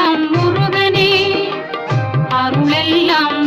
அருளெல்லாம் முருகனே. அருளெல்லாம்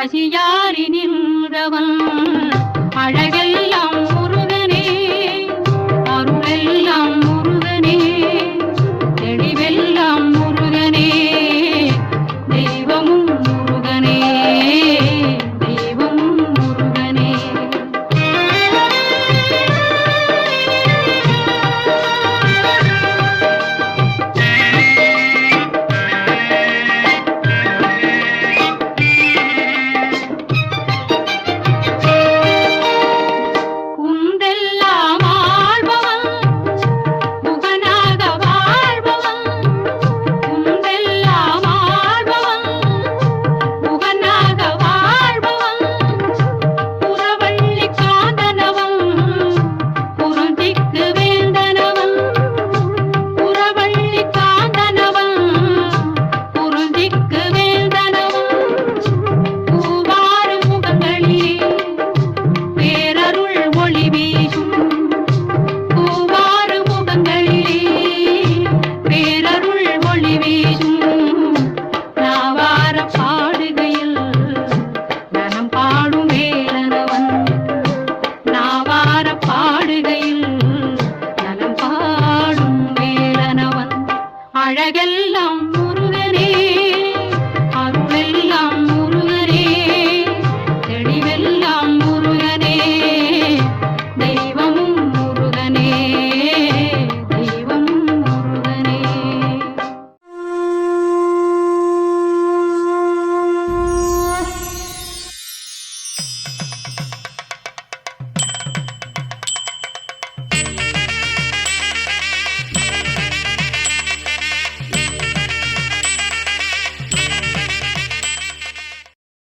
பசியாரி நின்றவன் அழக